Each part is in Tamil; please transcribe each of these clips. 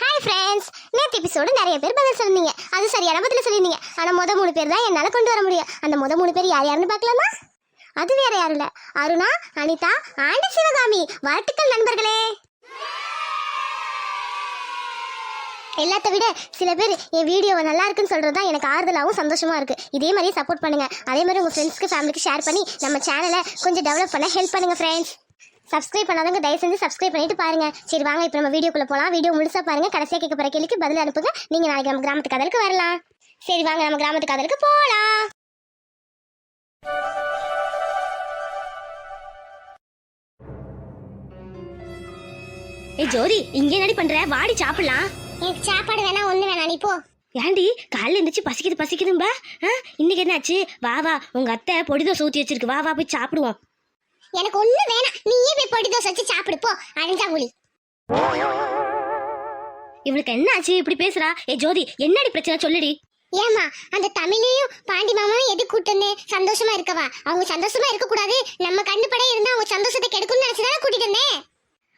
ஹாய் ஃப்ரெண்ட்ஸ் நேற்று எபிசோடு நிறைய பேர் பதில் சொன்னீங்க. அது சரியான பதில் சொல்லியிருந்தீங்க. ஆனால் முத மூணு பேர் தான் என்னால் கொண்டு வர முடியும். அந்த முத மூணு பேர் யார் யாருன்னு பார்க்கலாமா? அது வேற யாரும் இல்லை. அருணா அனிதா ஆண்டி சிவகாமி வாழ்த்துக்கள் நண்பர்களே. எல்லாத்த விட சில பேர் என் வீடியோவை நல்லா இருக்குன்னு சொல்றது தான் எனக்கு ஆறுதலாகவும் சந்தோஷமா இருக்கு. இதே மாதிரியே சப்போர்ட் பண்ணுங்க. அதே மாதிரி உங்க ஃப்ரெண்ட்ஸ்க்கு ஃபேமிலிக்கு ஷேர் பண்ணி நம்ம சேனலை கொஞ்சம் டெவலப் பண்ண ஹெல்ப் பண்ணுங்க ஃப்ரெண்ட்ஸ் சப்ஸ்கிரைப் பண்ணாதவங்க தயவு செஞ்சு சப்ஸ்கிரைப் பண்ணிட்டு பாருங்க. சரி வாங்க இப்போ நம்ம வீடியோக்குள்ள போலாம். வீடியோ முழுசா பாருங்க. கடைசியா கேட்க போற கேள்விக்கு பதில் அனுப்புங்க. நீங்க நாளைக்கு நம்ம கிராமத்து கதலுக்கு வரலாம். சரி வாங்க நம்ம கிராமத்து கதலுக்கு போலாம். ஏய் ஜோதி இங்கே என்னடி பண்ற? வாடி சாப்பிடலாம். எனக்கு சாப்பாடு வேணா ஒண்ணு வேணா நீ போ. ஏண்டி காலைல இருந்துச்சு பசிக்குது பசிக்குதும்பா? இன்னைக்கு என்னாச்சு? வா வா உங்க அத்தை பொடி தோசை ஊத்தி வச்சிருக்கு. வா வா போய் சாப்பிடுவோம். எனக்கு ஒண்ணு வேணாம். நீயே போய் பொடி தோசை வச்சு சாப்பிடு போ. அழிஞ்சாங்குழி இவளுக்கு என்ன ஆச்சு? இப்படி பேசுறா? ஏ ஜோதி என்னடி பிரச்சனை? சொல்லுடி. ஏமா அந்த தமிழையும் பாண்டி மாமாவும் எது கூட்டன்னு சந்தோஷமா இருக்கவா? அவங்க சந்தோஷமா இருக்க கூடாது நம்ம கண்ணு பட இருந்தா அவங்க சந்தோஷத்தை கெடுக்கும்னு நினைச்சுதான் கூட்டிட்டு வந்தேன்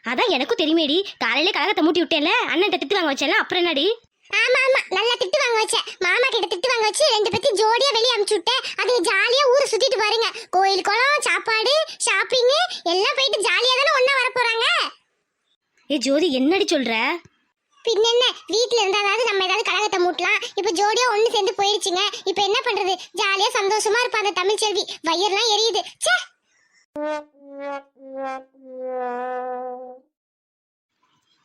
அதான் எனக்கும் தெரியுமேடி. காலையில கலகத்தை மூட்டி விட்டேன்ல அண்ணன் திட்டு வாங்க வச்சேன்ல அப்புறம் என்னடி? ஆமா ஆமா. நல்லா திட்டு வாங்க வச்சேன் மாமா கிட்ட திட்டு வாங்க வச்சு ரெண்டு பேத்தையும் ஜோடியா வெளியே அனுப்பிச்சு விட்டேன். அது ஜாலியா ஊரை சுத்திட்டு பாருங்க. கோயில் குளம் சாப்பாடு ஷாப்பிங் எல்லாம் போயிட்டு ஜாலியா தானே ஒண்ணா வர போறாங்க? ஏ ஜோதி என்னடி சொல்ற? பின்ன என்ன? வீட்ல இருந்தாதாவது நம்ம ஏதாவது கழகத்தை மூட்டலாம். இப்ப ஜோடியா ஒண்ணு சேர்ந்து போயிடுச்சுங்க இப்ப என்ன பண்றது? ஜாலியா சந்தோஷமா இருப்பா அந்த தமிழ் செல்வி. வயிறுலாம் எரியுது. ச்சே!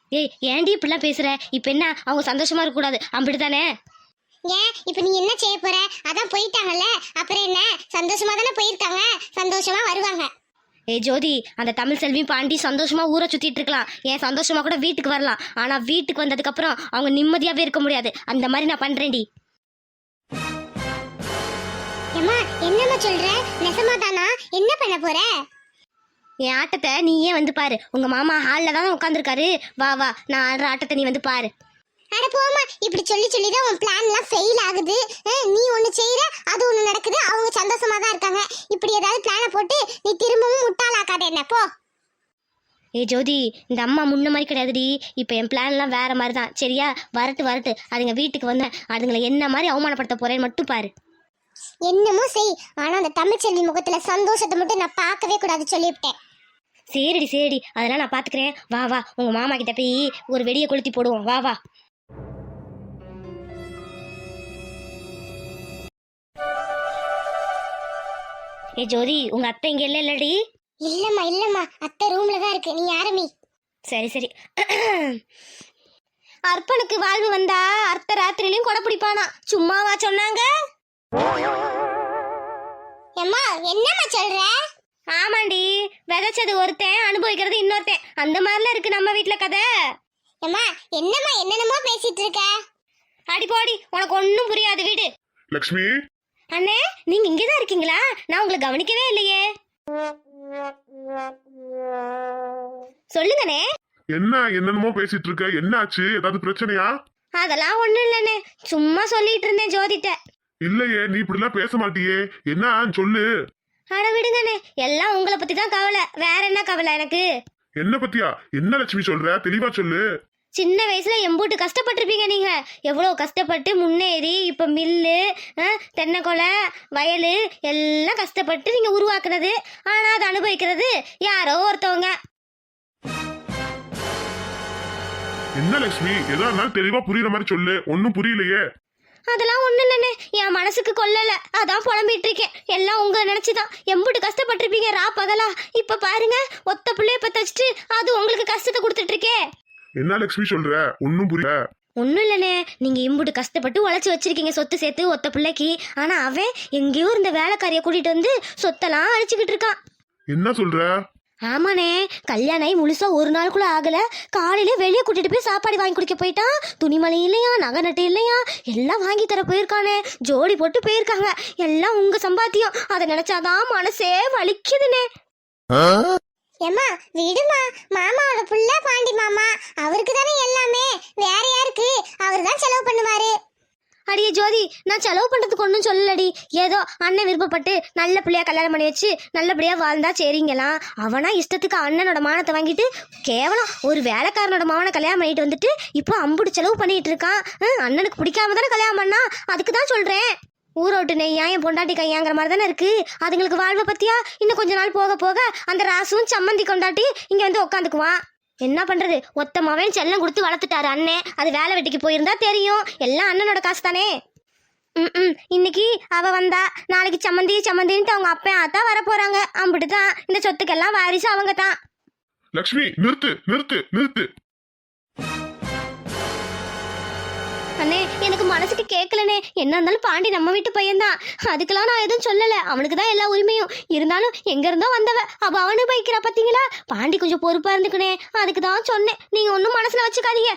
ஏய் ஏண்டி இப்படிலாம் பேசுற? இப்ப என்ன? அவங்க சந்தோஷமா இருக்க கூடாது அப்படித்தானே? ஏன்? இப்ப நீ என்ன செய்ய போற? அதான் போயிட்டாங்கல்ல அப்புறம் என்ன? சந்தோஷமா தானே போயிருக்காங்க? சந்தோஷமா வருவாங்க. ஏய் ஜோதி அந்த தமிழ் செல்வி பாண்டி சந்தோஷமா ஊரை சுத்திட்டு இருக்கலாம். ஏன் சந்தோஷமா கூட வீட்டுக்கு வரலாம். ஆனா வீட்டுக்கு வந்ததுக்கு அப்புறம் அவங்க நிம்மதியாவே இருக்க முடியாது. அந்த மாதிரி நான் பண்றேன்டி. ஏம்மா என்னம்மா சொல்ற? நெசமா தானா என்ன பண்ண போற? என் ஆட்டத்தை நீ ஏன் வந்து பாரு. உங்க மாமா ஹாலில் தான் உட்காந்துருக்காரு வா வா நான் ஆடுற ஆட்டத்தை நீ வந்து பாரு. அட போமா இப்படி சொல்லி சொல்லி தான் உன் பிளான்லாம் ஃபெயில் ஆகுது. நீ ஒன்று செய்யற அது ஒன்று நடக்குது. அவங்க சந்தோஷமா தான் இருக்காங்க. இப்படி ஏதாவது பிளானை போட்டு நீ திரும்பவும் முட்டாளாக்காத என்ன? போ. ஏ ஜோதி இந்த அம்மா முன்ன மாதிரி கிடையாதுடி. இப்போ என் பிளான்லாம் வேற மாதிரி தான். சரியா? வரட்டு வரட்டு. அதுங்க வீட்டுக்கு வந்தேன். அதுங்களை என்ன மாதிரி அவமானப்படுத்த போறேன்னு மட்டும் பாரு. என்னமோ செய். ஆனா அந்த தமிழ்ச்செல்வி முகத்துல சந்தோஷத்தை மட்டும் நான் பார்க்கவே கூடாது சொல்லிவிட்டேன். சரிடி சரிடி. அதெல்லாம் நான் பார்த்துக்கிறேன் வா வா. உங்க மாமா கிட்ட போய் ஒரு வெடியை கொளுத்தி போடுவோம். வா வா. ஏ ஜோதி உங்க அத்தை இங்க இல்ல இல்லடி? இல்லம்மா இல்லம்மா. அத்தை ரூம்ல தான் இருக்கு. நீ யாருமி சரி சரி. அர்ப்பனுக்கு வாழ்வு வந்தா அர்த்த ராத்திரிலையும் கொடை பிடிப்பானா? சும்மாவா சொன்னாங்க? ஏம்மா என்னம்மா சொல்ற? ஆமாண்டி விதைச்சது ஒருத்தன் அனுபவிக்கிறது இன்னொருத்தன். அந்த மாதிரிலாம் இருக்கு நம்ம வீட்ல கதை. ஏம்மா என்னம்மா என்னென்னமோ பேசிட்டு இருக்க? அடி போடி உனக்கு ஒன்றும் புரியாது வீடு. லக்ஷ்மி? அண்ணே நீங்க இங்கதான் இருக்கீங்களா? நான் உங்களை கவனிக்கவே இல்லையே. சொல்லுங்கண்ணே. என்ன என்னென்னமோ பேசிட்டு இருக்க? என்ன ஆச்சு ஏதாவது பிரச்சனையா? அதெல்லாம் ஒண்ணும் இல்லைண்ணே. சும்மா சொல்லிட்டு இருந்தேன் ஜோதிட்ட. இல்லையே நீ இப்படிலாம் பேச மாட்டியே. என்ன சொல்லு. அட விடுங்கண்ணே. எல்லாம் உங்களை பத்தி தான் கவலை. வேற என்ன கவலை எனக்கு? என்ன பத்தியா? என்ன லட்சுமி சொல்ற? தெளிவா சொல்லு. சின்ன வயசுல எம்பூட்டு கஷ்டப்பட்டிருப்பீங்க நீங்க. எவ்வளவு கஷ்டப்பட்டு முன்னேறி இப்ப மில்லு தென்னைக்கொலை வயலு எல்லாம் கஷ்டப்பட்டு நீங்க உருவாக்குனது. ஆனா அதை அனுபவிக்கிறது யாரோ ஒருத்தவங்க. என்ன லட்சுமி? எதா இருந்தாலும் தெளிவா புரியுற மாதிரி சொல்லு. ஒன்னும் புரியலையே. அதெல்லாம் ஒண்ணு இல்லைண்ணே. என் மனசுக்கு கொல்லல. அதான் புலம்பிட்டு இருக்கேன் எல்லாம் உங்க நினைச்சுதான். எம்புட்டு கஷ்டப்பட்டிருப்பீங்க ரா பகலா. இப்ப பாருங்க ஒத்த பிள்ளைய பத்த வச்சுட்டு அது உங்களுக்கு கஷ்டத்தை கொடுத்துட்டு இருக்கே என்ன லட்சுமி சொல்ற? ஒன்னும் புரியல. ஒன்றும் இல்லைண்ணே. நீங்கள் இம்புட்டு கஷ்டப்பட்டு உழைச்சி வச்சிருக்கீங்க சொத்து சேர்த்து ஒத்த பிள்ளைக்கு. ஆனால் அவன் எங்கேயோ இருந்த வேலைக்காரியை கூட்டிகிட்டு வந்து சொத்தெல்லாம் அழிச்சுக்கிட்டு இருக்கான். என்ன சொல்ற? ஆமாண்ணே கல்யாணம் ஆகி முழுசா ஒரு நாள் கூட ஆகல. காலையில வெளியே கூட்டிட்டு போய் சாப்பாடு வாங்கி குடிக்க போயிட்டான் துணிமணி இல்லையா நகை நட்டு இல்லையா எல்லாம் வாங்கி தர போயிருக்கானே. ஜோடி போட்டு போயிருக்காங்க. எல்லாம் உங்க சம்பாத்தியம். அதை நினைச்சாதான் மனசே வலிக்குதுண்ணே. ஏம்மா விடுமா. மாமாவோட புள்ள பாண்டி மாமா. அவருக்கு தானே எல்லாமே. வேற யாருக்கு? அவர் தான் செலவு பண்ணுவாரு. அடியே ஜோதி நான் செலவு பண்ணுறதுக்கு ஒன்றும் சொல்லலடி. ஏதோ அண்ணன் விருப்பப்பட்டு நல்ல பிள்ளையா கல்யாணம் பண்ணி வச்சு நல்லபடியாக வாழ்ந்தா சரிங்களாம். அவனா இஷ்டத்துக்கு அண்ணனோட மானத்தை வாங்கிட்டு கேவலம் ஒரு வேலைக்காரனோட மாவனை கல்யாணம் பண்ணிட்டு வந்துட்டு இப்போ அம்புடு செலவு பண்ணிட்டு இருக்கான். அண்ணனுக்கு பிடிக்காம தானே கல்யாணம் பண்ணா? அதுக்கு தான் சொல்கிறேன் ஊரோட்டு நெய்யா என் பொண்டாட்டி கையாங்கிற மாதிரி தானே இருக்கு. அதுங்களுக்கு வாழ்வை பற்றியா இன்னும் கொஞ்ச நாள் போக போக அந்த ராசும் சம்மந்தி கொண்டாட்டி இங்கே வந்து உட்காந்துக்குவான் என்ன பண்றது? ஒத்த மகன் செல்லம் கொடுத்து வளர்த்துட்டாரு அண்ணன் அது வேலை வெட்டிக்கு போயிருந்தா தெரியும். எல்லாம் அண்ணனோட காசு தானே ம் இன்னைக்கு அவ வந்தா நாளைக்கு சம்மந்தி சம்மந்தின்ட்டு அவங்க அப்பா ஆத்தா வர போறாங்க அம்பிட்டு தான் இந்த சொத்துக்கெல்லாம் வாரிசு அவங்க தான் லக்ஷ்மி நிறுத்து நிறுத்து நிறுத்து. அண்ணே எனக்கு மனசுக்கு கேட்கலனே என்ன இருந்தாலும் பாண்டி நம்ம வீட்டு பையன்தான் அதுக்கெல்லாம் நான் எதுவும் சொல்லல. அவனுக்கு தான் எல்லா உரிமையும். இருந்தாலும் எங்க இருந்தோ வந்தவ. அப்போ அவனு பைக்கிறா பாத்தீங்களா? பாண்டி கொஞ்சம் பொறுப்பா இருந்துக்கணே. அதுக்கு தான் சொன்னேன். நீங்க ஒன்றும் மனசுல வச்சுக்காதீங்க.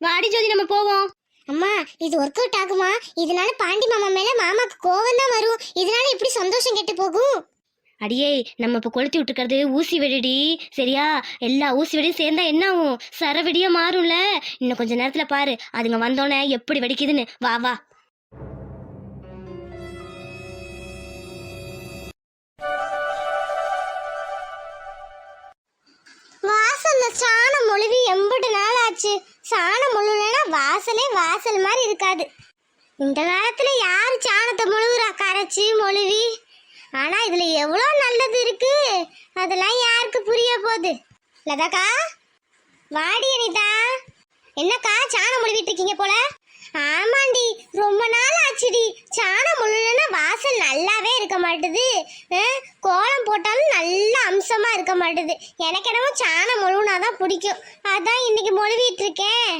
வாடி ஜோதி நம்ம போவோம். அம்மா இது ஒர்க் அவுட் ஆகுமா? இதனால பாண்டி மாமா மேல மாமாக்கு கோவம் தான் வரும். இதனால எப்படி சந்தோஷம் கெட்டு போகும்? அடியே நம்ம இப்ப கொளுத்தி விட்டுக்கிறது ஊசி வெடிடி. சரியா? எல்லா ஊசி வெடியும் சேர்ந்தா என்ன ஆகும் சரவெடியா மாறும்ல. இன்னும் கொஞ்ச நேரத்துல பாரு. அதுங்க வந்தோடனே எப்படி வெடிக்குதுன்னு. வா வா. வாசல்ல சாணம் மொழுவி எண்பது நாள் ஆச்சு. சாணம் முழுனா வாசலே வாசல் மாதிரி இருக்காது. இந்த காலத்துல யார் சாணத்தை முழுகுறா கரைச்சி மொழுவி. ஆனா இதுல எவ்வளோ நல்லது இருக்கு? அதெல்லாம் யாருக்கு புரிய போகுது? லதாக்கா? வாடி அனிதா. என்னக்கா சாணம் முழுவிட்டு இருக்கீங்க போல? ஆமாண்டி ரொம்ப நாள் ஆச்சுடி. சாணம் முழுனா வாசல் நல்லாவே இருக்க மாட்டுது. கோலம் போட்டாலும் நல்ல அம்சமா இருக்க மாட்டுது. எனக்கு என்னமோ சாணம் முழுனாதான் பிடிக்கும். அதான் இன்னைக்கு மொழுவிட்டு இருக்கேன்.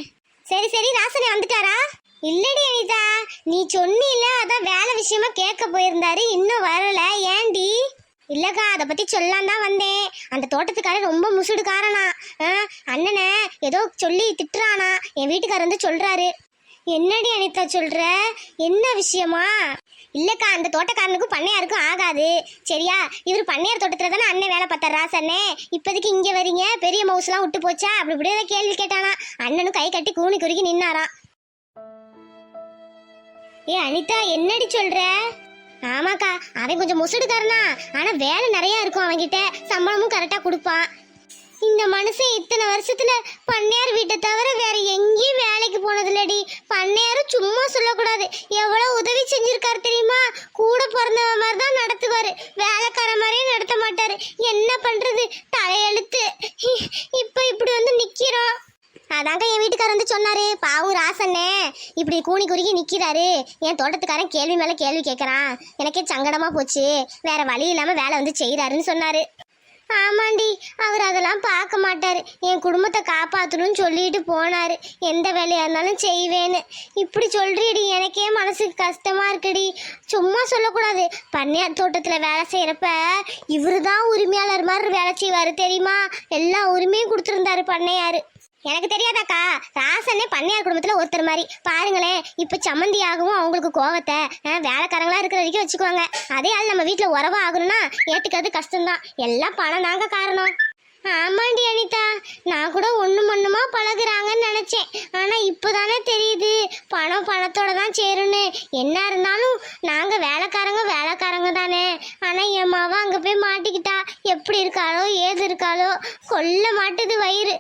சரி சரி ராசனி வந்துட்டாரா? இல்லடி அனிதா நீ சொன்னில அதான் வேலை விஷயமா கேட்க போயிருந்தாரு இன்னும் வரல ஏண்டி இல்லக்கா அதை பத்தி சொல்லாம் தான் வந்தேன். அந்த தோட்டத்துக்காரர் ரொம்ப முசுடுக்காரனா ஆ, அண்ணனை ஏதோ சொல்லி திட்டுறானா. என் வீட்டுக்காரர் வந்து சொல்றாரு. என்னடி அனிதா சொல்ற? என்ன விஷயமா? இல்லக்கா அந்த தோட்டக்காரனுக்கும் பண்ணையாருக்கும் ஆகாது. சரியா? இவர் பண்ணையார் தோட்டத்துல தானே அண்ணன் வேலை பார்த்தார் ராசண்ணே இப்போதைக்கு இங்கே வரீங்க பெரிய மவுஸ்லாம் விட்டு போச்சா? அப்படி இப்படி கேள்வி கேட்டானா. அண்ணனும் கை கட்டி கூனி குறுக்கி நின்னாரான் ஏ அனிதா என்னடி சொல்ற? ஆமாக்கா அவன் கொஞ்சம் முசுடுக்காரனா ஆனா வேலை நிறைய இருக்கும் அவன்கிட்ட. சம்பளமும் கரெக்டா கொடுப்பான். இந்த மனுஷன் இத்தனை வருஷத்துல பண்ணையார் வீட்டை தவிர வேற எங்கேயும் வேலைக்கு போனதில்லடி. பண்ணையாரும் சும்மா சொல்லக்கூடாது. எவ்வளவு உதவி செஞ்சிருக்காரு தெரியுமா? கூட பிறந்தவ மாதிரி தான் நடத்துவாரு. வேலைக்கார மாதிரியே நடத்த மாட்டாரு. என்ன பண்றது? தலையெழுத்து. இப்ப இப்படி வந்து நிக்கிறோம். அதாங்க என் வீட்டுக்காரர் வந்து சொன்னாரு. பாவு ராசண்ணே. இப்படி கூணி குறுகி நிற்கிறாரு என் தோட்டத்துக்காரன் கேள்வி மேலே கேள்வி கேட்கறான் எனக்கே சங்கடமாக போச்சு. வேற வழி இல்லாமல் வேலை வந்து செய்கிறாருன்னு சொன்னார். ஆமாண்டி அவர் அதெல்லாம் பார்க்க மாட்டார். என் குடும்பத்தை காப்பாற்றணும்னு சொல்லிட்டு போனார். எந்த வேலையாக இருந்தாலும் செய்வேன்னு. இப்படி சொல்கிறீடி எனக்கே மனசுக்கு கஷ்டமாக இருக்குடி. சும்மா சொல்லக்கூடாது. பண்ணையார் தோட்டத்தில் வேலை செய்கிறப்ப இவர் தான் உரிமையாளர் மாதிரி வேலை செய்வார் தெரியுமா? எல்லா உரிமையும் கொடுத்துருந்தாரு பண்ணையார். எனக்கு தெரியாதாக்கா. ராசனே பண்ணையார் குடும்பத்துல ஒருத்தர் மாதிரி. பாருங்களேன் இப்போ சம்மந்தியாகவும் அவங்களுக்கு கோவத்தை வேலைக்காரங்களாக வேலைக்காரங்களா இருக்கிற வரைக்கும் வச்சுக்குவாங்க. அதே ஆள் நம்ம வீட்டுல உறவா ஆகணும்னா ஏற்றுக்கிறது கஷ்டம்தான். எல்லாம் பணம் தாங்க காரணம். ஆமாண்டி அனிதா நான் கூட ஒன்று மண்ணுமா பழகுறாங்கன்னு நினைச்சேன் ஆனா இப்போதானே தெரியுது பணம் பணத்தோட தான் சேருன்னு என்ன இருந்தாலும் நாங்க வேலைக்காரங்க வேலைக்காரங்க தானே ஆனா என் மாவ அங்க போய் மாட்டிக்கிட்டா எப்படி இருக்காளோ ஏது இருக்காளோ கொல்ல மாட்டுது வயிறு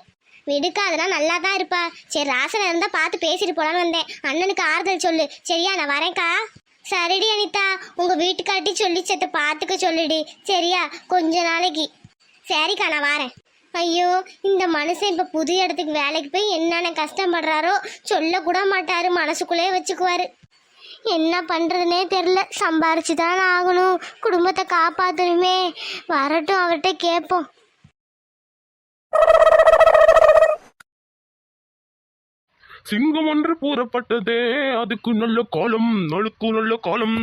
இருக்கா? அதெல்லாம் நல்லா தான் இருப்பா. சரி ராசனை இருந்தால் பார்த்து பேசிட்டு போலான்னு வந்தேன். அண்ணனுக்கு ஆறுதல் சொல்லு. சரியா நான் வரேன்க்கா. சரிடி அனிதா. உங்கள் வீட்டுக்காட்டி சொல்லி செத்த பார்த்துக்க சொல்லுடி. சரியா கொஞ்ச நாளைக்கு. சரிக்கா நான் வரேன். ஐயோ இந்த மனுஷன் இப்போ புது இடத்துக்கு வேலைக்கு போய் என்னென்ன கஷ்டப்படுறாரோ சொல்லக்கூட மாட்டார். மனசுக்குள்ளேயே மனசுக்குள்ளே என்ன பண்ணுறதுனே தெரியல. சம்பாரிச்சு தான் ஆகணும். குடும்பத்தை காப்பாற்றணுமே வரட்டும் அவர்கிட்ட கேட்போம். சிங்கம் ஒன்று கூறப்பட்டதே அதுக்கு நல்ல காலம் நழுக்கு நல்ல காலம்.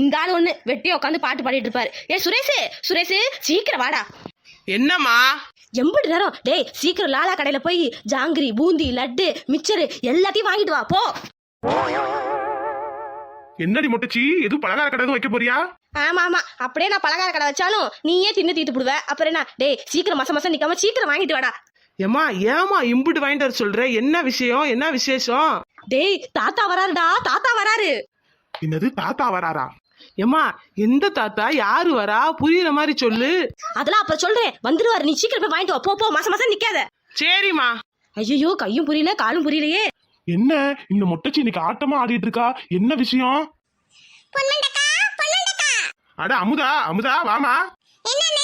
இந்த ஆள் ஒண்ணு வெட்டியா உட்காந்து பாட்டு பாடிட்டு இருப்பாரு. ஏ சுரேஷ் சுரேஷ் சீக்கிரம் வாடா. என்னம்மா? எம்பது நேரம். டேய் சீக்கிரம் லாலா கடையில போய் ஜாங்கிரி பூந்தி லட்டு மிச்சரு எல்லாத்தையும் வாங்கிட்டு வா போ. என்னடி மொட்டச்சி? எதுவும் பலகார கடை எதுவும் வைக்க போறியா? ஆமா ஆமா அப்படியே நான் பலகார கடை வச்சாலும் நீயே தின்னு தீத்து போடுவ. அப்புறம் என்ன? டேய் சீக்கிரம் மச மசம் நிக்காம சீக்கிரம் வாங்கிட்டு வாடா. ஏம்மா ஏமா இம்புட்டு வாங்கிட்டு வர சொல்ற? என்ன விஷயம்? என்ன விசேஷம்? டேய் தாத்தா வராருடா தாத்தா வராரு. என்னது தாத்தா வராரா? ஏம்மா எந்த தாத்தா? யாரு வரா? புரியுற மாதிரி சொல்லு. அதெல்லாம் அப்புறம் சொல்றேன். வந்துருவாரு. நீ சீக்கிரம் போய் வாங்கிட்டு வா. போ போ மாசம் மாசம் நிக்காத. சரிம்மா. ஐயோ கையும் புரியல காலும் புரியலையே. என்ன? இந்த மொட்டச்சி இன்னைக்கு ஆட்டமா ஆடிட்டு இருக்கா? என்ன விஷயம்? பொன்மண்டக்கா பொன்மண்டக்கா. அட அமுதா அமுதா வாமா. என்னண்ணே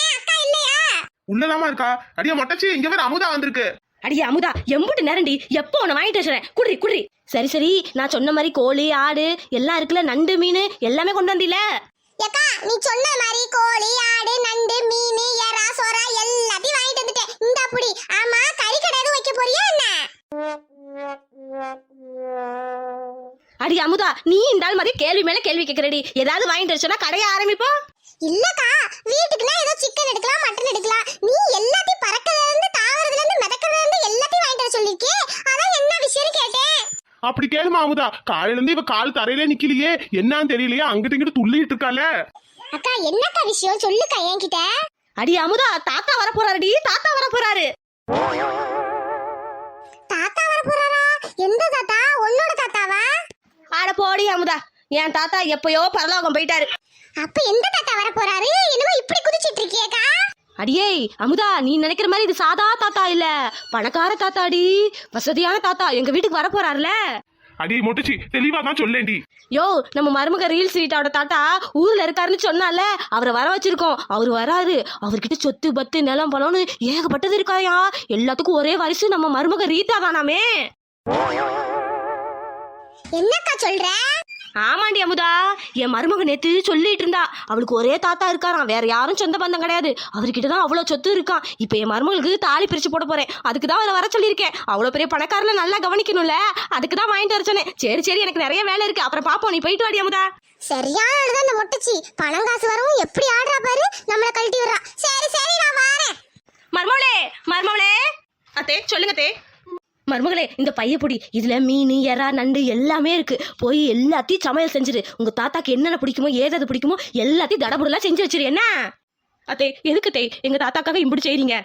உள்ளதாமா இருக்கா? அடியா மொட்டச்சி இங்க வேற அமுதா வந்திருக்கு. அடியே அமுதா எம்புட்டு நேரண்டி. எப்போ உன்னை வாங்கிட்டு வச்சுறேன்? குடுறி குடுறி. சரி சரி நான் சொன்ன மாதிரி கோழி ஆடு எல்லாம் இருக்குல்ல நண்டு மீன் எல்லாமே கொண்டு வந்தில ஏக்கா நீ சொன்ன மாதிரி கோழி ஆடு நண்டு மீன் எறா சொரா எல்லாத்தையும் வாங்கிட்டு வந்துட்டேன். இந்த அப்படி ஆமா கறி கடை எதுவும் வைக்க போறியா என்ன? அடி அமுதா நீ இந்த மாதிரி கேள்வி மேல கேள்வி கேட்கறடி ஏதாவது வாங்கிட்டு வச்சோன்னா கடையை ஆரம்பிப்போம்? இல்லக்கா வீட்டுக்குன்னா ஏதோ சிக்கன் எடுக்கலாம் மட்டன் எடுக்கலாம். நீ எல்லாத்தையும் பறக்கறதுல இருந்து தாவறதுல இருந்து மிதக்கறதுல இருந்து எல்லாத்தையும் வாங்கிட்டு வர சொல்லிருக்கே. அதான் என்ன விஷயம்னு கேட்டேன். அப்படி கேளுமா அமுதா. காலையில இருந்து இவ கால் தரையிலே நிக்கலையே. என்னன்னு தெரியலையே. அங்கிட்டு இங்கிட்டு துள்ளிட்டு இருக்கால அக்கா என்னக்கா விஷயம்? சொல்லுக்கா என்கிட்ட. அடி அமுதா தாத்தா வர போறாருடி. தாத்தா வர போறாரு. தாத்தா வர போறாரா? எந்த தாத்தா? உன்னோட தாத்தாவா? ஆட போடி அமுதா. என் தாத்தா எப்பயோ பரலோகம் போயிட்டாரு. அப்ப எந்த தாத்தா வர போறாரு? என்னமோ இப்படி குதிச்சிட்டு இருக்கியேக்கா அடியே அமுதா நீ நினைக்கிற மாதிரி இது சாதா தாத்தா இல்ல. பணக்கார தாத்தாடி. வசதியான தாத்தா எங்க வீட்டுக்கு வர போறாருல. அடி மொட்டச்சி தெளிவா தான் சொல்லேன்டி. யோ நம்ம மருமக ரீல் ஸ்ட்ரீட்டோட தாத்தா ஊர்ல இருக்காருன்னு சொன்னால அவரை வர வச்சிருக்கோம். அவர் வராரு. அவர்கிட்ட சொத்து பத்து நிலம் பலம்னு ஏகப்பட்டது இருக்காயா? எல்லாத்துக்கும் ஒரே வரிசை நம்ம மருமக ரீதா தானாமே. என்னக்கா சொல்ற? ஆமாண்டி அமுதா. என் மருமக நேத்து சொல்லிட்டு இருந்தா. அவளுக்கு ஒரே தாத்தா இருக்காராம். வேற யாரும் சொந்த பந்தம் கிடையாது. அவர்கிட்ட தான் அவ்வளோ சொத்து இருக்கான் இப்போ என் மருமகளுக்கு தாலி பிரிச்சு போட போறேன். அதுக்கு தான் அவரை வர சொல்லியிருக்கேன். அவ்வளோ பெரிய பணக்காரல நல்லா கவனிக்கணும்ல. அதுக்கு தான் வாங்கிட்டு வர சொன்னேன். சரி சரி எனக்கு நிறைய வேலை இருக்கு. அப்புறம் பாப்போம். நீ போயிட்டு வாடி அமுதா. சரியான ஆளுதான் இந்த மொட்டச்சி. பணம் காசு வரவும் எப்படி ஆடுறா பாரு. நம்மள கழட்டி விடுறா. சரி சரி நான் வாரேன். மருமகளே மருமகளே அத்தே சொல்லுங்க தே மருமகளே இந்த பையப்பொடி இதுல மீன் எறா நண்டு எல்லாமே இருக்கு. போய் எல்லாத்தையும் சமையல் செஞ்சிரு. உங்க தாத்தாக்கு என்னென்ன பிடிக்குமோ ஏதாவது பிடிக்குமோ எல்லாத்தையும் தடபுடலாம் செஞ்சு வச்சிரு. என்ன? அத்தை எதுக்கு தே எங்க தாத்தாக்காக இம்புட்டு செய்றீங்க?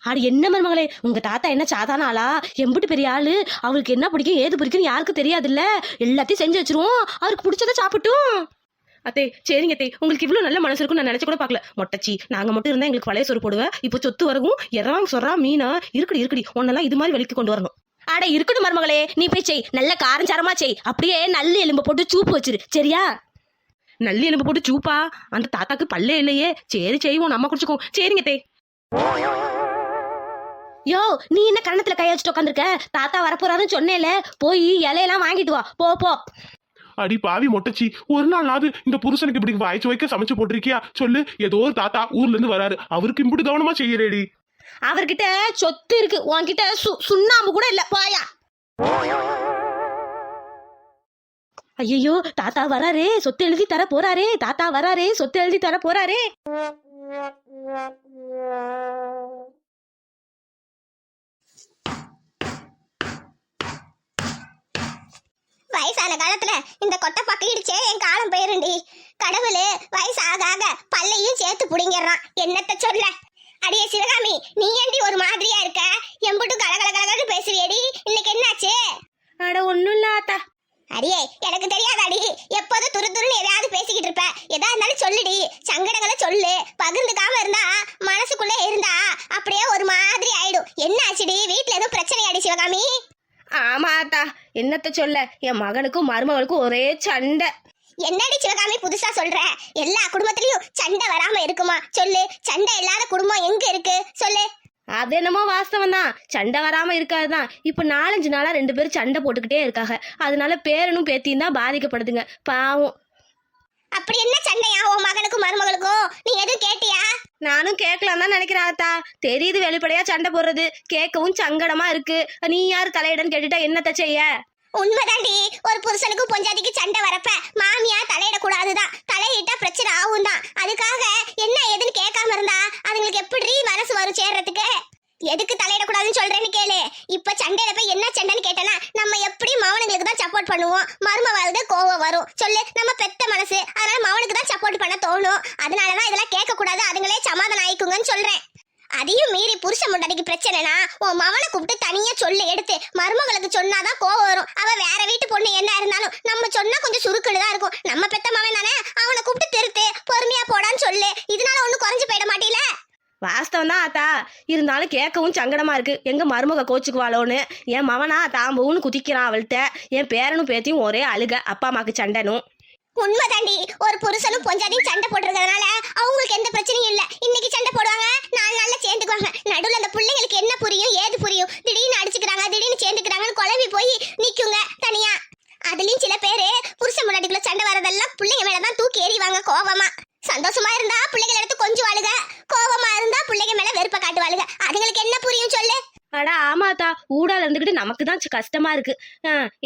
அது என்ன மருமகளே? உங்க தாத்தா என்ன சாதாரண ஆளா? எம்புட்டு பெரிய ஆளு. அவருக்கு என்ன பிடிக்கும் ஏது பிடிக்கும் யாருக்கும் தெரியாதுல்ல. எல்லாத்தையும் செஞ்சு வச்சிருவோம். அவருக்கு பிடிச்சதை சாப்பிட்டும். அத்தே சரிங்க அத்தே. உங்களுக்கு இவ்வளவு நல்ல மனசு இருக்கும் நான் நினைச்சு கூட பார்க்கல. மொட்டச்சி நாங்க மட்டும் இருந்தா எங்களுக்கு பழைய சோறு போடுவேன் இப்போ சொத்து வரவும் எறாங் சொரா மீனா இருக்குடி இருக்குடி. உன்னெல்லாம் இது மாதிரி வெளிக்கு கொண்டு வரணும். அட இருக்கட்டும் மருமகளே. நீ போய் செய். நல்ல காரஞ்சாரமா செய். அப்படியே நல்ல எலும்பு போட்டு சூப்பு வச்சிரு. சரியா? நல்ல எலும்பு போட்டு சூப்பா? அந்த தாத்தாக்கு பல்லே இல்லையே. சரி செய்வோம் நம்ம குடிச்சுக்கோ. சரிங்க தே யோ நீ என்ன கண்ணத்துல கை வச்சுட்டு உட்காந்துருக்க தாத்தா வரப்போறாருன்னு சொன்னேல. போய் இலையெல்லாம் வாங்கிட்டு வா. போ போ. அடி பாவி மொட்டச்சி ஒரு நாளாவது இந்த புருஷனுக்கு இப்படி வாய்ச்சி வைக்க சமைச்சு போட்டிருக்கியா? சொல்லு. ஏதோ ஒரு தாத்தா ஊர்ல இருந்து வராரு. அவருக்கு இப்படி கவனமா செய்யறேடி. அவர்கிட்ட சொத்து இருக்கு. உன்கிட்ட சு சுண்ணாம்பு கூட இல்ல. பாயா. ஐயோ தாத்தா வராரே. சொத்து எழுதி தர போறாரே. தாத்தா வராரே. சொத்து எழுதி தர போறாரே. வயசான காலத்துல இந்த கொட்டை பக்கிடுச்சே என் காலம் போயிருண்டி. கடவுளே வயசு ஆக ஆக பல்லையும் சேர்த்து புடிங்கிடுறான். என்னத்த சொல்ல? அடியே சிவகாமி நீ ஏண்டி ஒரு மாதிரியா இருக்க? எம்புட்டு கலகல கலகலன்னு பேசுறியடி இன்னைக்கு என்னாச்சு? அட ஒண்ணும் இல்ல ஆத்தா. அடியே எனக்கு தெரியாதாடி. எப்போதும் துரு துருன்னு எதையாவது பேசிக்கிட்டு இருப்ப? எதா இருந்தாலும் சொல்லுடி. சங்கடங்களை சொல்லு. பகிர்ந்துக்காம இருந்தா மனசுக்குள்ளே இருந்தா அப்படியே ஒரு மாதிரி ஆயிடும் என்ன ஆச்சுடி வீட்ல எதுவும் பிரச்சனையாடி சிவகாமி ஆமா ஆத்தா என்னத்த சொல்ல? என் மகனுக்கும் மருமகளுக்கும் ஒரே சண்டை. என்னடி சிவகாமி புதுசா சொல்ற? எல்லா குடும்பத்திலயும் சண்டை வராம இருக்குமா? சொல்லு. சண்டை இல்லாத குடும்பம் எங்க இருக்கு? சொல்லு. அது என்னமோ வாஸ்தவம் தான். சண்டை வராம இருக்காதுதான். இப்ப நாலஞ்சு நாளா ரெண்டு பேரும் சண்டை போட்டுக்கிட்டே இருக்காங்க. அதனால பேரனும் பேத்தியும் தான் பாதிக்கப்படுதுங்க. பாவம். அப்படி என்ன சண்டையா? உன் மகனுக்கும் மருமகளுக்கும்? நீ எதுவும் கேட்டியா? நானும் கேட்கலாம் தான் நினைக்கிறேன் ஆத்தா. தெரியுது வெளிப்படையா சண்டை போடுறது. கேட்கவும் சங்கடமா இருக்கு. நீ யார் தலையிடன்னு கேட்டுட்டா என்னத்த செய்ய? உண்மைதாண்டி. ஒரு புருஷனுக்கும் பொஞ்சாதிக்கு சண்டை வரப்ப மாமியா தலையிடக்கூடாதுதான். தலையிட்டா பிரச்சனை ஆகும் தான் அதுக்காக என்ன ஏதுன்னு கேட்காம இருந்தா அதுங்களுக்கு எப்படி மனசு வரும் சேர்றதுக்கு? எதுக்கு தலையிடக்கூடாதுன்னு சொல்றேன்னு கேளு. இப்ப சண்டையில போய் என்ன சண்டைன்னு கேட்டனா நம்ம எப்படி மவனுங்களுக்கு தான் சப்போர்ட் பண்ணுவோம்? மருமவாளுக்கு கோவம் வரும். சொல்லு நம்ம பெத்த மனசு அதனால மவனுக்கு தான் சப்போர்ட் பண்ண தோணும். அதனாலதான் இதெல்லாம் கேட்க கூடாது அதுங்களே சமாதானம் ஆயிக்குங்கன்னு சொல்றேன். அதையும் மீறி புருஷ முண்டாடிக்கு பிரச்சனைனா உன் மவனை கூப்பிட்டு தனியா சொல்லு எடுத்து. மருமகளுக்கு சொன்னாதான் கோவம் வரும். அவ வேற வீட்டு பொண்ணு என்ன இருந்தாலும் நம்ம சொன்னா கொஞ்சம் சுருக்குன்னு தான் இருக்கும். நம்ம பெத்த மவன் தானே? அவனை கூப்பிட்டு திருத்து பொறுமையா போடான்னு சொல்லு. இதனால ஒண்ணும் குறைஞ்சு போயிட மாட்டீல வாஸ்தவம் தான் ஆத்தா. இருந்தாலும் கேட்கவும் சங்கடமா இருக்கு. எங்க மருமக கோச்சுக்குவாளோன்னு. என் மவனா தாம்பூன்னு குதிக்கிறான் அவள்கிட்ட. என் பேரனும் பேத்தியும் ஒரே அழுக. அப்பா அம்மாக்கு சண்டைனும். உண்மைதாண்டி. ஒரு புருஷனும் பொஞ்சாதையும் சண்டை போட்டுருக்கறதுனால அவங்களுக்கு எந்த பிரச்சனையும் இல்ல. இன்னைக்கு சண்டை போடுவாங்க நாலு நாள்ல சேர்ந்துக்குவாங்க. நடுவுல அந்த பிள்ளைங்களுக்கு என்ன புரியும் ஏது புரியும்? திடீர்னு அடிச்சுக்கிறாங்க திடீர்னு சேர்ந்துக்கிறாங்கன்னு குழம்பி போய் நிக்குங்க தனியா. அதுலயும் சில பேரு புருஷன் முன்னாடிக்குள்ள சண்டை வரதெல்லாம் பிள்ளைங்க மேலதான் தூக்கி எறிவாங்க கோவமா. சந்தோஷமா இருந்தா பிள்ளைகள் எடுத்து கொஞ்சம் வாழுக. கோவமா இருந்தா பிள்ளைங்க மேல வெறுப்ப காட்டுவாளுக. அதுங்களுக்கு என்ன புரியும் சொல்லு? அடா ஆமாத்தா ஊடால இருந்துக்கிட்டு நமக்கு தான் கஷ்டமா இருக்கு.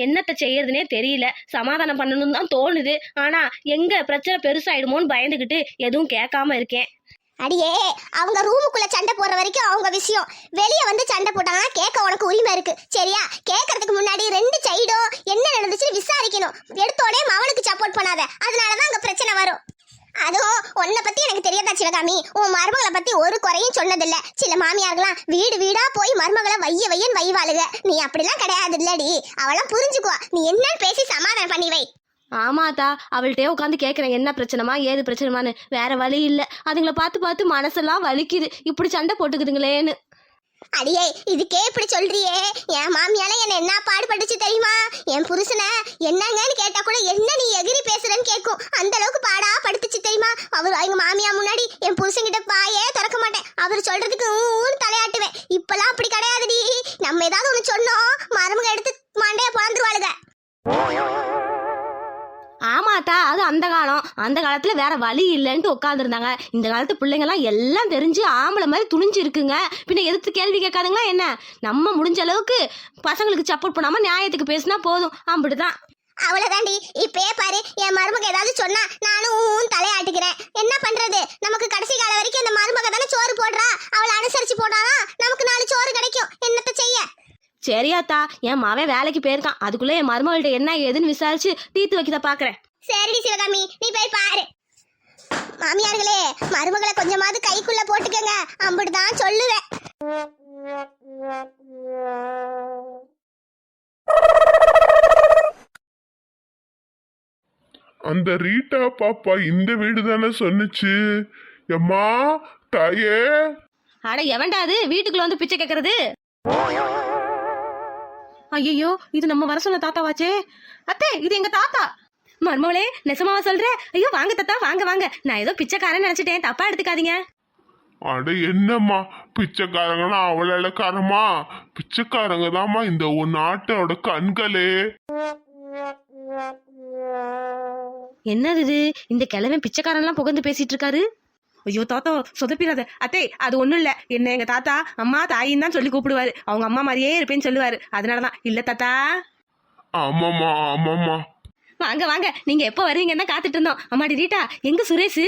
என்னத்த செய்யறதுனே தெரியல. சமாதானம் பண்ணணும்னு தான் தோணுது. ஆனா எங்க பிரச்சனை பெருசாயிடுமோன்னு பயந்துகிட்டு எதுவும் கேட்காம இருக்கேன். அடியே அவங்க ரூமுக்குள்ள சண்டை போடுற வரைக்கும் அவங்க விஷயம். வெளிய வந்து சண்டை போட்டாங்கன்னா கேட்க உனக்கு உரிமை இருக்கு. சரியா? கேட்கறதுக்கு முன்னாடி ரெண்டு சைடும் என்ன நடந்துச்சுன்னு விசாரிக்கணும். எடுத்தோடே மவனுக்கு சப்போர்ட் பண்ணாத. அதனாலதான் அங்க பிரச்சனை வரும். அதுவும் உன்னை பத்தி எனக்கு தெரியாதா சிவகாமி? உன் மருமகளை பத்தி ஒரு குறையும் சொன்னதில்ல. சில மாமியார்கள்லாம் வீடு வீடா போய் மருமகளை வைய வையன் வைவாளுக நீ அப்படிலாம் கிடையாது இல்லடி அவளாம் புரிஞ்சுக்குவா. நீ என்னன்னு பேசி சமாதானம் பண்ணி வை. ஆமாத்தா அவள்கிட்டயே உட்காந்து கேட்குறேன் என்ன பிரச்சனைமா ஏது பிரச்சனைமான்னு. வேற வழி இல்லை. அதுங்கள பார்த்து பார்த்து மனசெல்லாம் வலிக்குது. இப்படி சண்டை போட்டுக்குதுங்களேன்னு. அடியே இதுக்கே இப்படி சொல்றியே? என் மாமியால என்ன என்ன பாடுபட்டுச்சு தெரியுமா? என் புருஷனை என்னங்கன்னு கேட்டா கூட என்ன நீ எகிரி பேசுறன்னு கேட்கும் அந்த அளவுக்கு பாடா படுத்துச்சு தெரியுமா அவர் எங்க மாமியா முன்னாடி என் புருஷன்கிட்ட பாயே திறக்க மாட்டேன். அவர் சொல்றதுக்கு ஊன்னு தலையாட்டுவேன். இப்பெல்லாம் அப்படி கிடையாதுடி. நம்ம ஏதாவது ஒண்ணு சொன்னோம் மருமக எடுத்து மண்டைய பிறந்துருவாளுங்க ஆமாத்தா அது அந்த காலம். அந்த காலத்துல வேற வழி இல்லைன்ட்டு உட்காந்துருந்தாங்க இந்த காலத்து பிள்ளைங்கலாம் எல்லாம் தெரிஞ்சு ஆம்பளை மாதிரி துணிஞ்சு இருக்குங்க பின்ன எதிர்த்து கேள்வி கேட்காதுங்களா என்ன? நம்ம முடிஞ்ச அளவுக்கு பசங்களுக்கு சப்போர்ட் பண்ணாம நியாயத்துக்கு பேசினா போதும். அப்படிதான் அவ்வளவுதாண்டி இப்பயே பாரு என் மருமக ஏதாவது சொன்னா நானும் ஊன்னு தலையாட்டுக்கிறேன் என்ன பண்றது? நமக்கு கடைசி காலம் வரைக்கும் அந்த மருமக தானே சோறு போடுறா. அவளை அனுசரிச்சு போனாதான் நமக்கு நாலு சோறு கிடைக்கும். என்னத்த செய்ய? சரியாத்தா என் மாவன் வேலைக்கு போயிருக்கான். அதுக்குள்ள என் மருமகள்கிட்ட என்ன ஏதுன்னு விசாரிச்சு தீர்த்து வைக்கத பாக்குறேன். சரிடி சிவகாமி நீ போய் பாரு. மாமியார்களே மருமகளை கொஞ்சமாவது கைக்குள்ள போட்டுக்கங்க. அம்பிட்டுதான் சொல்லுவேன். அந்த ரீட்டா பாப்பா இந்த வீடு தானே சொன்னுச்சு. எம்மா தாயே. அட எவன்டா அது? வீட்டுக்குள்ள வந்து பிச்சை கேக்குறது? ஐயோ இது நம்ம வர சொன்ன தாத்தாவாச்சே. அத்தை இது எங்க தாத்தா? மர்மவளே நெசமாவா சொல்ற? ஐயோ வாங்க தாத்தா வாங்க வாங்க. நான் ஏதோ பிச்சைக்காரன் நினைச்சிட்டேன் தப்பா எடுத்துக்காதீங்க. அட என்னம்மா? பிச்சைக்காரங்கன்னா அவ்வளோ இலக்காரமா பிச்சைக்காரங்க தாம்மா இந்த ஒரு நாட்டோட கண்களே. என்னது இது? இந்த கிழமை பிச்சைக்காரன்லாம் புகழ்ந்து பேசிட்டு இருக்காரு ஐயோ தாத்தா சொதப்பிடாத. அத்தை அது ஒண்ணும் இல்ல. என்ன எங்க தாத்தா அம்மா தாயின்னு தான் சொல்லி கூப்பிடுவாரு. அவங்க அம்மா மாதிரியே இருப்பேன்னு சொல்லுவாரு. அதனாலதான். இல்ல தாத்தா? ஆமாம்மா ஆமாம்மா. வாங்க வாங்க. நீங்க எப்போ வருவீங்கன்னு தான் காத்துட்டு இருந்தோம் அம்மாடி ரீட்டா எங்க சுரேஷ்?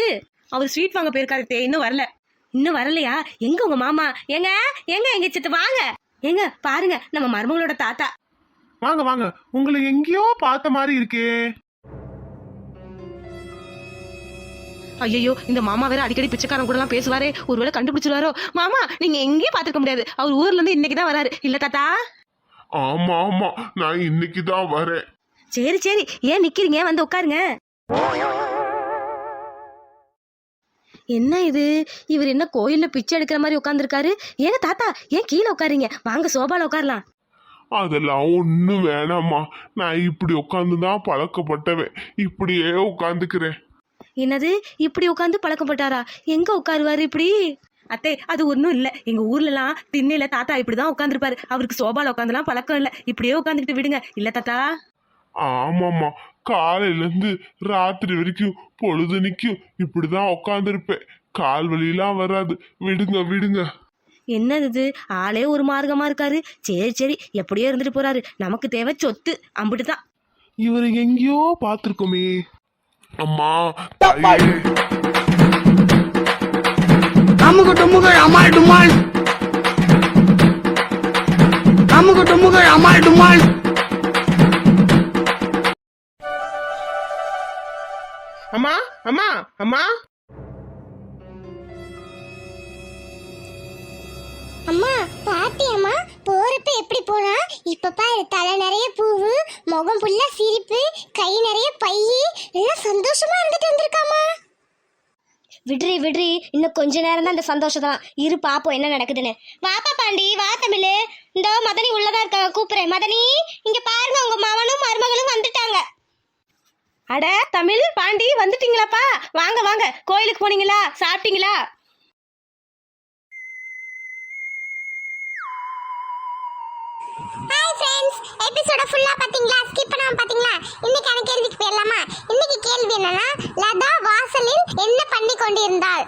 அவர் ஸ்வீட் வாங்க போயிருக்காரு தே, இன்னும் வரல. இன்னும் வரலையா? எங்க உங்க மாமா? எங்க எங்க எங்க சித்து வாங்க. எங்க பாருங்க. நம்ம மருமகளோட தாத்தா. வாங்க வாங்க. உங்களை எங்கேயோ பார்த்த மாதிரி இருக்கே. ஐயோ இந்த மாமா வேற அடிக்கடி பிச்சைக்காரன் கூட எல்லாம் பேசுவாரே. ஒருவேளை கண்டுபிடிச்சிருவாரோ? மாமா நீங்க எங்கேயும் பாத்துக்க முடியாது. அவர் ஊர்ல இருந்து இன்னைக்கு தான் வராரு. இல்ல தாத்தா? ஆமா ஆமா நான் இன்னைக்கு தான் வரேன். சரி சரி. ஏன் நிக்கிறீங்க? வந்து உட்காருங்க. என்ன இது? இவர் என்ன கோயில்ல பிச்சை எடுக்கிற மாதிரி உட்காந்துருக்காரு ஏங்க தாத்தா ஏன் கீழே உட்காருங்க? வாங்க சோபால உட்காரலாம். அதெல்லாம் ஒன்றும் வேணாம்மா. நான் இப்படி உட்காந்து தான் பழக்கப்பட்டவன். இப்படியே உட்காந்துக்கிறேன் என்னது? இப்படி உட்காந்து பழக்கப்பட்டாரா எங்க உட்காருவாரு இப்படி? அத்தை அது ஒன்றும் இல்லை. எங்க ஊர்லலாம் திண்ணையில தாத்தா இப்படிதான் உட்காந்துருப்பாரு அவருக்கு சோபால உட்காந்துலாம் பழக்கம் இல்லை. இப்படியே உட்காந்துக்கிட்டு விடுங்க. இல்ல தாத்தா? ஆமாம்மா. காலையிலேருந்து ராத்திரி வரைக்கும் பொழுதுனிக்கும் இப்படி தான் உட்காந்துருப்பேன் கால் வலியெல்லாம் வராது. விடுங்க விடுங்க. என்னது இது? ஆளே ஒரு மார்க்கமா இருக்காரு. சரி சரி. எப்படியோ இருந்துட்டு போறாரு. நமக்கு தேவை சொத்து. அம்பிட்டு தான் இவரை எங்கேயோ பார்த்துருக்கோமே. அம்மா தாயே அமுகு டுமுகு அமால் டுமால் அமுகு டுமுகு அமால் டுமால் அம்மா அம்மா அம்மா. பாத்தியம்மா போறப்ப எப்படி போனா? இப்ப தலை நிறைய பூவு முகம் ஃபுல்லா சிரிப்பு கை நிறைய பையி எல்லாம் சந்தோஷமா இருந்துட்டு வந்திருக்காமா விடுறி விடுறி இன்னும் கொஞ்ச நேரம் தான் அந்த சந்தோஷம் தான் இரு பாப்போம் என்ன நடக்குதுன்னு. வாப்பா பாண்டி வா தமிழ். இந்த மதனி உள்ளதா இருக்காங்க கூப்பிடுறேன். மதனி இங்க பாருங்க உங்க மகனும் மருமகளும் வந்துட்டாங்க. அட தமிழ் பாண்டி வந்துட்டீங்களாப்பா? வாங்க வாங்க கோயிலுக்கு போனீங்களா? சாப்பிட்டீங்களா? ஹாய் ஃப்ரெண்ட்ஸ் எபிசோட ஃபுல்லா பாத்தீங்களா ஸ்கிப் பண்ணாம பாத்தீங்களா இன்னைக்கான கேள்விக்கு போயிடலாமா? இன்னைக்கு கேள்வி என்னன்னா லதா வாசலில் என்ன பண்ணி கொண்டிருந்தாள்?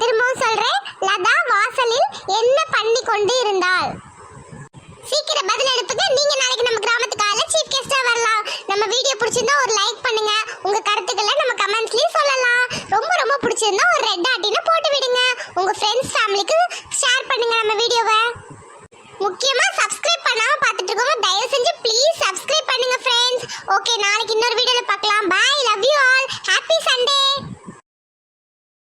திரும்பவும் சொல்றேன் லதா வாசலில் என்ன பண்ணி கொண்டு இருந்தாள் சீக்கிரம் பதில் எடுப்புங்க நீங்க நாளைக்கு நம்ம கிராமத்துக்கு ஆள சீஃப் கெஸ்டா வரலாம். நம்ம வீடியோ பிடிச்சிருந்தா ஒரு லைக் பண்ணுங்க. உங்க கருத்துக்களை நம்ம கமெண்ட்ஸ்லயும் சொல்லலாம். ரொம்ப ரொம்ப பிடிச்சிருந்தா ஒரு ரெட் ஆட்டின போட்டு விடுங்க. உங்க ஃப்ரெண்ட்ஸ் ஃபேமிலிக்கு ஷேர் பண்ணுங்க நம்ம வீடியோவை முக்கியமா சப்ஸ்கிரைப் பண்ணாம பார்த்துட்டு இருக்கோம் தயவு செஞ்சு ப்ளீஸ் சப்ஸ்கிரைப் பண்ணுங்க ஃப்ரெண்ட்ஸ் ஓகே நாளைக்கு இன்னொரு வீடியோல பார்க்கலாம். Bye love you all happy Sunday